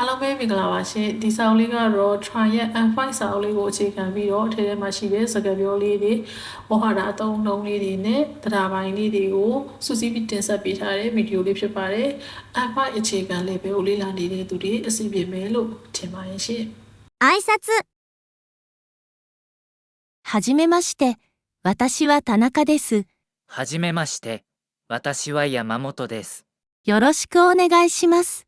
အားလုံးပဲမင်္ဂလာပါရှင်ဒီစာအုပ်လေးကတော့ triad and five စာအုပ်လေးကိုအခြေခံပြီးတော့အထက်ထဲမှာရှိတဲ့စကားပြောလေးတွေဝဟာရအသုံးအနှုန်းလေးတွေနဲ့တရားပိုင်းလေးတွေကိုစုစည်းပြီးတင်ဆက်ပေးထားတဲ့ဗီဒီယိုလေးဖြစ်ပါတယ် and five အခြေခံလေးပဲကိုလေ့လာနေတဲ့သူတွေအစီအပြေမယ်လို့ထင်ပါရဲ့ရှင် 挨拶はじめまして、私は田中です。はじめまして。私は山本です。よろしくお願いします。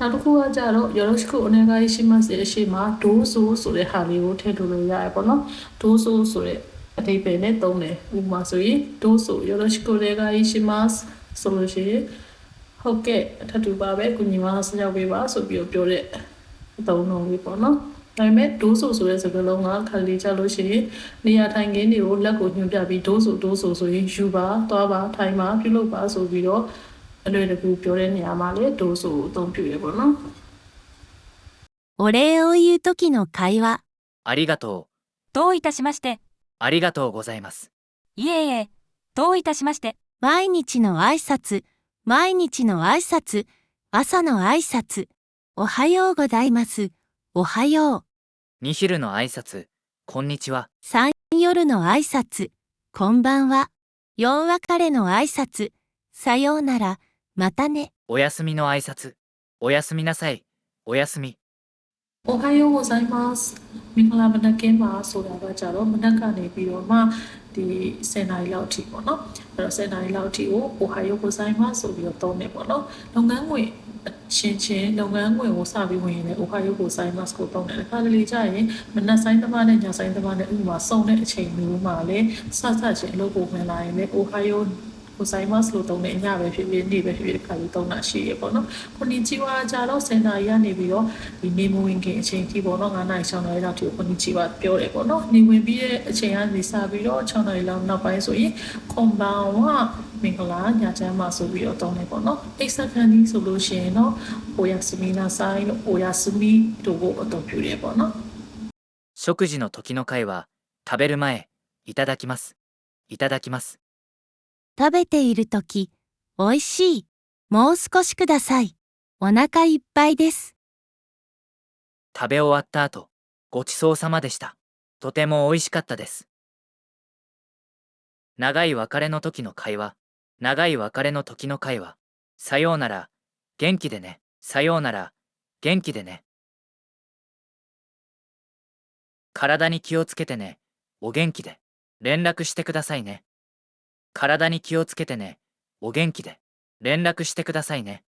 နောက်တစ်ခုကကြတော့ yoroshiku onegai shimasu ရဲ့အရှိမှာ dozo ဆိုတဲ့ဟာလေးကိုထည့်လို့ရရပေါ့နော် dozo ဆိုတဲ့အဓိပ္ပာယ်နဲ့သုံးတယ်ဥပမာဆိုရင် dozo yoroshiku onegai shimasu ဆိုလို့ရှိရင်ဟုတ်ကဲ့အထတူပါပဲကုညီမဆက်ရောက်ပေးပါဆိုပြီးတော့ပြောတဲ့အသုံးအနှုန်းလေးပေါ့နော်ဒါပေမဲ့ဒိုးဆိုဆိုတဲ့စကားလုံးကခလေးကြလို့ရှိရင်နေရာထိုင်ခင်းတွေကိုလက်ကိုညွှန်ပြပြီးဒိုးဆိုဒိုးဆိုဆိုရင်ယူပါသွားပါထိုင်ပါပြုလုပ်ပါဆိုပြီးတော့ အလွယ်တကူပြောတဲ့နေရာမှာလေဒိုးဆိုကိုအသုံးပြုရပေါ့နော် お礼を言う時の会話。ありがとどういたしまして。う。ありがとうございます。いえいえ、どういたしまして。毎日の挨拶、毎日の挨拶、朝の挨拶。おはようございます。おはよう。に昼の挨拶、こんにちは。三夜の挨拶、こんばんは。四別れの挨拶、さようなら、 またね。おやすみの挨拶。おやすみなさい。おやすみ。おはようございます。みんなまだけますそらばじゃろ。みんながねびろま。で、せないらおちもの。せないらおちを、おはようございます。そりょとねもの。のがんごい。ချင်းချင်းおはようございますင်ကိုစပြီးဝင်ရင်အိုဟိုကိုဆိုင်မတ်စ်ကိုတောင်းတယ်။ဒါကလေးကြရင်မနက်ဆိုင်သမားနဲ့ညဆိုင်သမားနဲ့ဥမာစုံတဲ့အချိန်မျိုးမှာလေဆက်ဆက်ချင်းအလုပ်ကိုဝင်လာရင်လေအိုဟိုက ကိုဆိုင်မတ်လို့သုံးတဲ့အညပဲဖြစ်ဖြစ်နေ့ပဲဖြစ်ဖြစ်ခါပြီးသုံးတာရှိရပေါ့နော်။ကိုနီချီဝါကြတော့စင်တာကြီးကနေပြီးတော့ဒီနေမဝင်ခင်အချိန်ထိပေါ့နော်9နာရီ6နာရီလောက်ထိကိုနီချီဝါပြောတယ်ပေါ့နော်။နေဝင်ပြီးတဲ့အချိန်ကနေစပြီးတော့6နာရီလောက်နောက်ပိုင်းဆိုရင်ခွန်ဘာဝမင်္ဂလာညချမ်းမှာဆိုပြီးတော့သုံးတယ်ပေါ့နော်။အိတ်ဆက်ခန်းကြီးဆိုလို့ရှိရင်တော့အိုယာစမီနာဆိုင်လို့အိုယာစမီတို့ကိုအသုံးပြုတယ်ပေါ့နော်။ 食事の時の会は、食べる前、いただきます。いただきます。 食べているとき、おいしい。もう少しください。お腹いっぱいです。食べ終わった後、ごちそうさまでした。とても美味しかったです。長い別れの時の会話、長い別れの時の会話。さようなら、元気でね。さようなら、元気でね。体に気をつけてね。お元気で。連絡してくださいね。体に気をつけてね。お元気で。連絡してくださいね。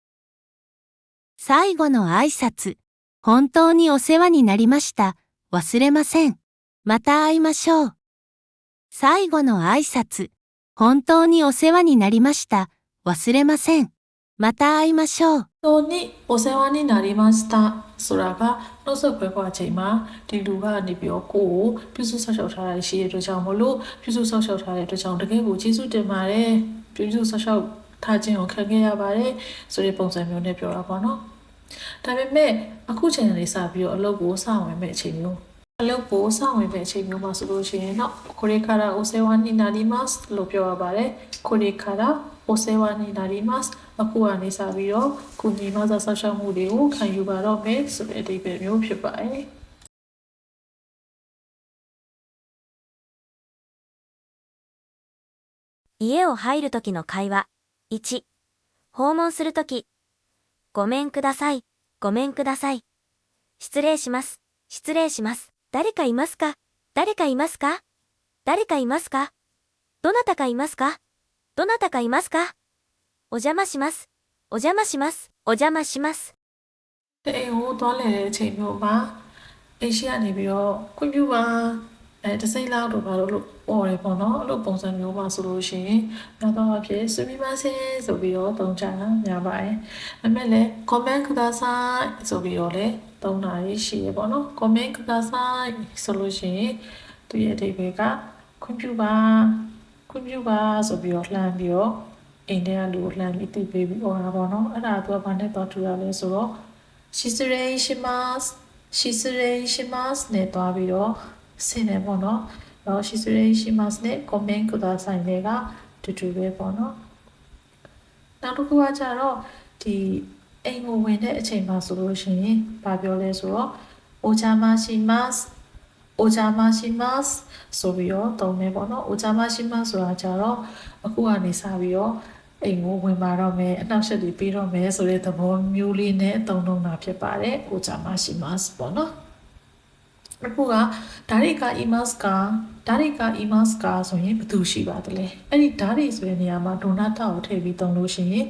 最後の挨拶。本当にお世話になりました。忘れません。また会いましょう。最後の挨拶。本当にお世話になりました。忘れません。また会いましょう。 တော့နိအိုဆေဝါနီနာရီမစတာဆိုတာကနှုတ်ဆက်ခွဲခွာချိန်မှာဒီလူကနေပြီးတော့ကိုယ့်ကိုပြုစုဆောက်ရှောက်ထားတာရှိတဲ့အတွက်ကြောင့်မလို့ပြုစုဆောက်ရှောက်ထားတဲ့အတွက်ကြောင့်တကယ်ကိုကျေးဇူးတင်ပါတယ်ပြုစုဆောက်ရှောက်ထားခြင်းကိုခံခဲ့ရပါတယ်ဆိုတဲ့ပုံစံမျိုးနဲ့ပြောတာပေါ့နော်ဒါပေမဲ့အခုချိန်ကနေစပြီးတော့အလုပ်ကိုစဝင်မဲ့အချိန်မျိုးအလုပ်ကိုစဝင်မဲ့အချိန်မျိုးမှာဆိုလို့ရှိရင်တော့ကိုရီကာရာအိုဆေဝါနီနာရီမတ်လို့ပြောရပါတယ်ကိုရီကာရာ အိုဆေဝါနီနာရီမတ်အခုကနေစပြီးတော့ကုညီမဆဆောက်ရှောက်မှုတွေကိုခံယူပါတော့မယ်ဆိုတဲ့အဓိပ္ပာယ်မျိုးဖြစ်ပါတယ် 家を入るときの会話。1、訪問するとき。ごめんください、ごめんください。失礼します、失礼します。誰かいますか誰かいますか誰かいますかどなたかいますか どなたかいますかお邪魔します、お邪魔します、お邪魔します。 တဲ့အိမ်ကိုသွားလဲတဲ့အချိန်မျိုးမှာအိရှိကနေပြီးတော့ခွင့်ပြုပါအဲတစ်စိမ့်လောက်တော့ဘာလို့လို့ပေါ်တယ်ပေါ့နော်အဲ့လိုပုံစံမျိုးပါဆိုလို့ရှိရင်နောက်တော့အဖြစ်ဆွေးနွေးပါစေဆိုပြီးတော့သုံးချတာများပါတယ်။ဒါပေမဲ့လည်း comment ကဒါဆိုင်ဆိုပြီးတော့လည်း သုံးတာရှိရပေါ့နော် comment ကစားဆိုင်ဆိုလို့ရှိရင်သူရဲ့အဓိပ္ပာယ်ကခွင့်ပြုပါ ခွင့်ပြုပါဆိုပြီးတော့လှမ်းပြီးတော့အိမ်ထဲကလူကိုလှမ်းပြီးသိပေးပြီးអော်တာပေါ့နော်အဲ့ဒါသူကဘာနဲ့တော့ထူတာလဲဆိုတော့ရှိစရေရှိမတ်ရှိစရေရှိမတ်နဲ့တွားပြီးတော့ဆင်းနေပေါ့နော်။တော့ရှိစရေရှိမတ်နဲ့ comment ကသာဆိုင်တွေကတူတူပဲပေါ့နော်။နောက်တစ်ခုကကြတော့ဒီအိမ်ကိုဝင်တဲ့အချိန်မှာဆိုလို့ရှိရင်ဘာပြောလဲဆိုတော့お โอจามาชิมัสဆိုပြီးတော့သုံးမယ်ပေါ့နော်โอจามาชิมัสဆိုတာကြတော့အခုကနေစပြီးတော့အိမ်ကိုဝင်ပါတော့မယ်အနောက်ဆက်တွေပြီးတော့မယ်ဆိုတဲ့သဘောမျိုးလေးနဲ့အသုံးလုံးတာဖြစ်ပါတယ်โอจามาชิมัสပေါ့နော်အခုကဒါရိကာအီမတ်စ်ကဒါရိကာအီမတ်စ်ကဆိုရင်ဘယ်သူရှိပါသလဲအဲ့ဒီဒါရိဆိုတဲ့နေရာမှာဒိုနာတာကိုထည့်ပြီးသုံးလို့ရှိရင်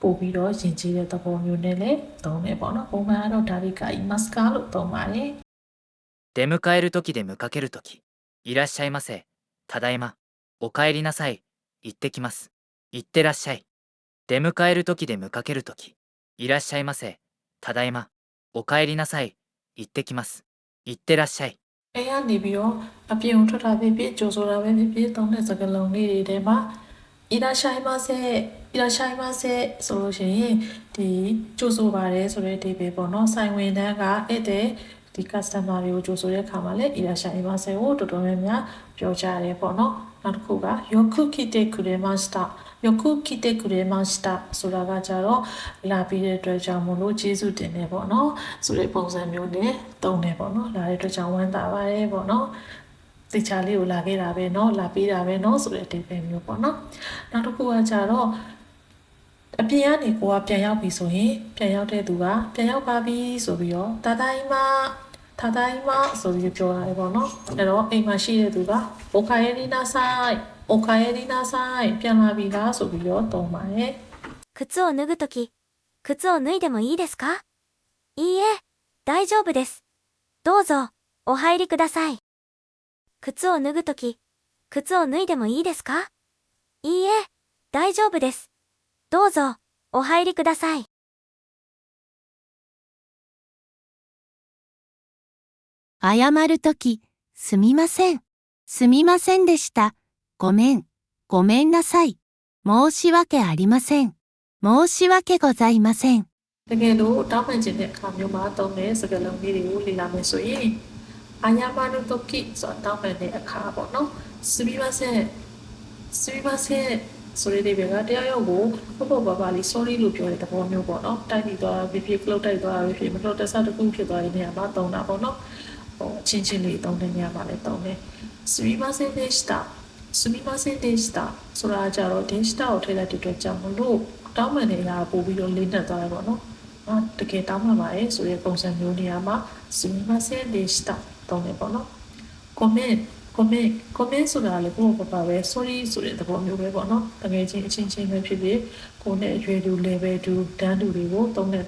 ပို့ပြီးတော့ယဉ်ကျေးတဲ့သဘောမျိုးနဲ့လည်းသုံးမယ်ပေါ့နော်ပုံမှန်ကတော့ဒါရိကာအီမတ်စ်ကလို့သုံးပါတယ် 出迎える時で迎ける時いらっしゃいませただいまお帰りなさい行ってきます行ってらっしゃい出迎える時で迎ける時いらっしゃいませただいまお帰りなさい行ってきます行ってらっしゃい အဲကနေပြီးတော့အပြင်ကိုထွက်တာဖြစ်ဖြစ်ကြိုဆိုတာပဲဖြစ်ဖြစ်သုံးတဲ့စကားလုံးလေးတွေထဲမှာအီရာရှိုင်းမဆဲအီရာရှိုင်းမဆဲဆိုလို့ရှိရင်ဒီကြိုဆိုပါတယ်ဆိုတဲ့ဒီပဲပေါ့နော်ဆိုင်ဝင်တန်းကဧည့်သည် ဒီ customer တွေကိုကြိုဆိုတဲ့ခါမှာလည်းအီရာရှိုင်းမဆဲကိုတော်တော်များများပြောကြတယ်ပေါ့နော်နောက်တစ်ခုက yoku kite kuremashita yoku kite kuremashita ဆိုတာကကြတော့လာပြီးတဲ့အတွက်ကြောင့်မို့လို့ကျေးဇူးတင်တယ်ပေါ့နော်ဆိုတဲ့ပုံစံမျိုးနဲ့တုံးတယ်ပေါ့နော်လာတဲ့အတွက်ကြောင့်ဝမ်းသာပါတယ်ပေါ့နော်သိချာလေးကိုလာခဲ့တာပဲเนาะလာပေးတာပဲเนาะဆိုတဲ့အတိတ်ပဲမျိုးပေါ့နော်နောက်တစ်ခုကကြတော့ အပြင်ကနေကိုကပြန်ရောက်ပြီဆိုရင်ပြန်ရောက်တဲ့သူကပြန်ရောက်ပါပြီဆိုပြီးတော့တာတိုင်းမただいまဆိုပြီးပြောရတယ်ပေါ့နော်အဲ့တော့အိမ်မှာရှိတဲ့သူက「おかえりなさい」「おかえりなさい」ပြန်လာပြီလားဆိုပြီးတော့ပါတယ်靴を脱ぐとき、靴を脱いでもいいですかいいえ、大丈夫です。どうぞ、お入りください。靴を脱ぐとき、靴を脱いでもいいですかいいえ、大丈夫です。どうぞ、お入りください。謝るとき、すみません。すみませんでした。ごめん。ごめんなさい。申し訳ありません。申し訳ございません。 တကယ်လို့တောင်းပန်ခြင်းတဲ့အခါမျိုးမှာသုံးတဲ့စကားလုံးလေးတွေကိုလေ့လာမယ်ဆိုရင်အာယာမနုတကိဆိုတာတောင်းပန်တဲ့အခါပေါ့နော်စမီမဆန်စမီမဆန် ဆိုတဲ့ဒီဘက်ကတရားရောက်ကိုပေါ့ပေါ့ပါပါလေး sorry လို့ပြောတဲ့သဘောမျိုးပေါ့နော်တိုက်ပြီးသွားဖြစ်ဖြစ် cloud တိုက်သွားဖြစ်ဖြစ်မလို့တဆတစ်ခုဖြစ်သွားတဲ့နေရာမှာသုံးတာပေါ့နော်ဟိုအချင်းချင်းလေးသုံးတဲ့နေရာမှာလည်းသုံးတယ်စမီမဆန်ဒေစတာစမီမဆန်ဒေစတာဆိုတာကြတော့ဒေစတာကိုထည့်လိုက်တဲ့အတွက်ကြောင့်မလို့တောင်းပန်နေရပို့ပြီးတော့လေးနဲ့သွားရပေါ့နော်အာတကယ်တောင်းမှပါတယ်ဆိုတဲ့ပုံစံမျိုးနေရာမှာစမီမဆန်ဒေစတာတောင်းတယ်ပေါ့နော် comment comment comment ဆိုတာလည်းဘုဘပါပဲ sorry ဆိုတဲ့သဘောမျိုးပဲပေါ့နော်တကယ်ချင်းအချင်းချင်းပဲဖြစ်ဖြစ်ကိုနဲ့အရွယ်တူ level တူတန်းတူတွေကိုတုံးတဲ့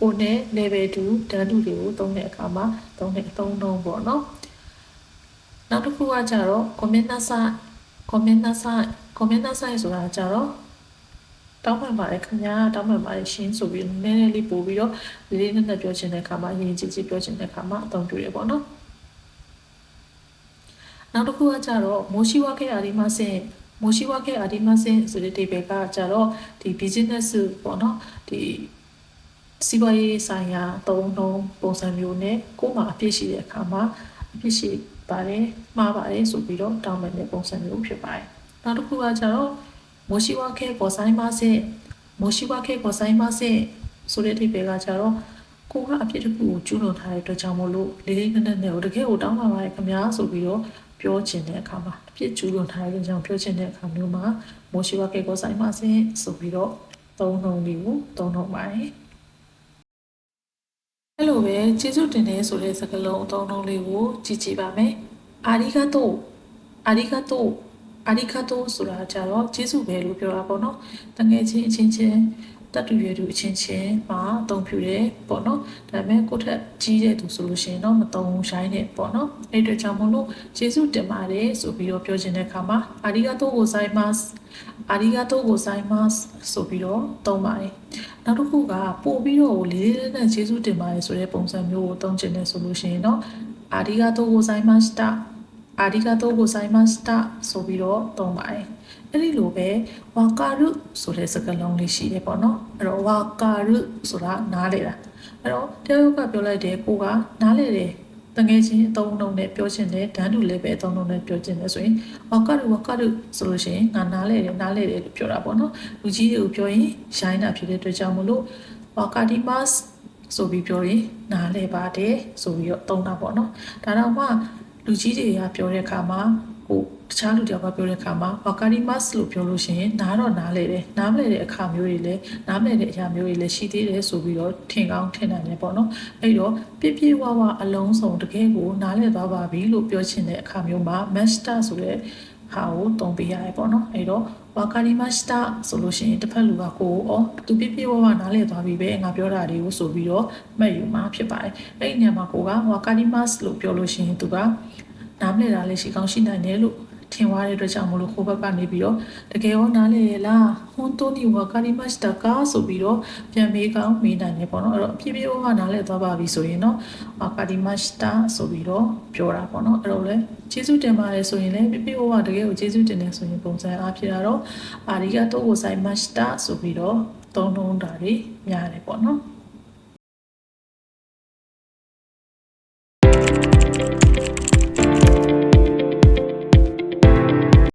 ကိုနဲ့ level တူတန်းတူတွေကိုတုံးတဲ့အခါမှာတုံးတဲ့အသုံးလုံးပေါ့နော်နောက်တစ်ခုကကြတော့ comment နာဆိုင် comment နာဆိုင် comment နာဆိုင်ဆိုတာကြတော့တောင်းပန်ပါတယ်ခင်ဗျာတောင်းပန်ပါတယ်ရှင်ဆိုပြီးနည်းနည်းလေးပို့ပြီးတော့လေးလေးနက်နက်ပြောချင်တဲ့အခါမှာအရင်ကြီးကြီးပြောချင်တဲ့အခါမှာအသုံးပြုရပေါ့နော် နောက်တစ်ခုကကြတော့မိုရှိဝခဲအာဒီမဆင်မိုရှိဝခဲအာဒီမဆင်ဆိုတဲ့ဒီဘက်ကကြတော့ဒီ business ပေါ့နော်ဒီစီးပွားရေးဆိုင်ရာသုံးလုံးပုံစံမျိုးနဲ့ကိုယ်မှာအပြည့်ရှိတဲ့အခါမှာအပြည့်ရှိပါတယ်မှားပါတယ်ဆိုပြီးတော့တောင်းပန်တဲ့ပုံစံမျိုးဖြစ်ပါတယ်နောက်တစ်ခုကကြတော့မိုရှိဝါခဲကိုဆိုင်ပါစေမိုရှိဝါခဲကိုဆိုင်ပါစေဆိုတဲ့အဓိပ္ပာယ်ကကြတော့ကိုကအဖြစ်တစ်ခုကိုကျူးလွန်ထားတဲ့အတွက်ကြောင့်မို့လို့လေးလေးနက်နက်နဲ့တကယ်ကိုတောင်းပါပါရဲ့ခင်ဗျာဆိုပြီးတော့ ပြောချင်တဲ့အခါမှာအဖြစ်ကျူးလွန်ထားတဲ့အတွက်ကြောင့်ပြောချင်တဲ့အခါမျိုးမှာမိုရှိဝါခဲကိုဆိုင်ပါစေဆိုပြီးတော့သုံးနှုံလေးကိုသုံးနှုံပါတယ်အဲ့လိုပဲကျေးဇူးတင်တယ်ဆိုတဲ့စကားလုံးအသုံးအနှုန်းလေးကိုကြည့်ကြည့်ပါမယ်အာရီဂါတိုအာရီဂါတိုအာရိကတိုဆိုတာကြတော့ကျေးဇူးပဲလို့ပြောတာပေါ့နော်တငယ်ချင်းအချင်းချင်း တတ်တူရွယ်သူအချင်းချင်းမှာအသုံးပြုတယ်ပေါ့နော်ဒါပေမဲ့ကိုယ့်ထက်ကြီးတဲ့သူဆိုလို့ရှိရင်တော့မသုံးရှိုင်းနဲ့ပေါ့နော်အဲ့အတွက်ကြောင့်မလို့ကျေးဇူးတင်ပါတယ်ဆိုပြီးတော့ပြောချင်တဲ့အခါမှာအာရိကတိုကိုဆိုင်မတ်အာရိကတိုကိုဆိုင်မတ်ဆိုပြီးတော့သုံးပါတယ်နောက်တစ်ခုကပို့ပြီးတော့လေးလေးနဲ့ကျေးဇူးတင်ပါတယ်ဆိုတဲ့ပုံစံမျိုးကိုသုံးချင်တယ်ဆိုလို့ရှိရင်တော့အာဒီဂါတိုဂိုဇိုင်မစတာအာဒီဂါတိုဂိုဇိုင်မစတာဆိုပြီးတော့သုံးပါတယ် အဲ့ဒီလိုပဲဝါကာရုဆိုတဲ့စကားလုံးလေးရှိတယ်ပေါ့နော်အဲ့တော့ဝါကာရုဆိုတာနားလေတာအဲ့တော့တယောက်ကပြောလိုက်တယ်ကိုကနားလေတယ်တငယ်ချင်းအသုံးအနှုန်းနဲ့ပြောချင်တယ်ဒန်းတူလည်းပဲအသုံးအနှုန်းနဲ့ပြောချင်တယ်ဆိုရင်ဝါကာရုဝါကာရုဆိုလို့ရှိရင်ငါနားလေတယ်နားလေတယ်လို့ပြောတာပေါ့နော်လူကြီးတွေကိုပြောရင်ရိုင်းတာဖြစ်တဲ့အတွက်ကြောင့်မလို့ဝါကာဒီမတ်ဆိုပြီးပြောရင်နားလေပါတယ်ဆိုပြီးတော့သုံးတာပေါ့နော်ဒါတော့မှလူကြီးတွေကပြောတဲ့အခါမှာ ကိုတခြားလူတယောက်ကပြောတဲ့အခါမှာဝါကာဒီမတ်လို့ပြောလို့ရှိရင်နားတော့နားလေတယ်နားမလဲတဲ့အခါမျိုးတွေလည်းနားမလဲတဲ့အရာမျိုးတွေလည်းရှိသေးတယ်ဆိုပြီးတော့ထင်ကောင်းထင်နိုင်တယ်ပေါ့နော်အဲ့တော့ပြည့်ပြည့်ဝဝအလုံးစုံတကယ်ကိုနားလဲသွားပါပြီလို့ပြောချင်တဲ့အခါမျိုးမှာ master ဆိုတဲ့ဟာကိုတုံးပေးရတယ်ပေါ့နော်အဲ့တော့ဝါကာဒီမတ်တာဆိုလို့ရှိရင်တစ်ဖက်လူကကိုဩသူပြည့်ပြည့်ဝဝနားလဲသွားပြီပဲငါပြောတာတွေကိုဆိုပြီးတော့မှတ်ယူမှာဖြစ်ပါတယ်အဲ့ဒီနေရာမှာကိုကဝါကာဒီမတ်လို့ပြောလို့ရှိရင်သူက နားမလဲတာလည်းရှိကောင်းရှိနိုင်တယ်လို့ထင်သွားတဲ့အတွက်ကြောင့်မလို့ခိုးဘက်ကနေပြီးတော့တကယ်ရောနားလဲရလားဟွန်တိုနီဝါကာဒီမတ်တာကာဆိုပြီးတော့ပြန်မေးကောင်းမေးနိုင်တယ်ပေါ့နော်အဲ့တော့ပြည့်ပြည့်ဝဝနားလဲသွားပါပြီဆိုရင်တော့ဝါကာဒီမတ်တာဆိုပြီးတော့ပြောတာပေါ့နော်အဲ့တော့လေကျေးဇူးတင်ပါတယ်ဆိုရင်လည်းပြည့်ပြည့်ဝဝတကယ်ကိုကျေးဇူးတင်တယ်ဆိုရင်ပုံစံအားဖြင့်တော့အာရီဂါတိုကိုဆိုင်မတ်တာဆိုပြီးတော့သုံးလုံးတာတွေများတယ်ပေါ့နော်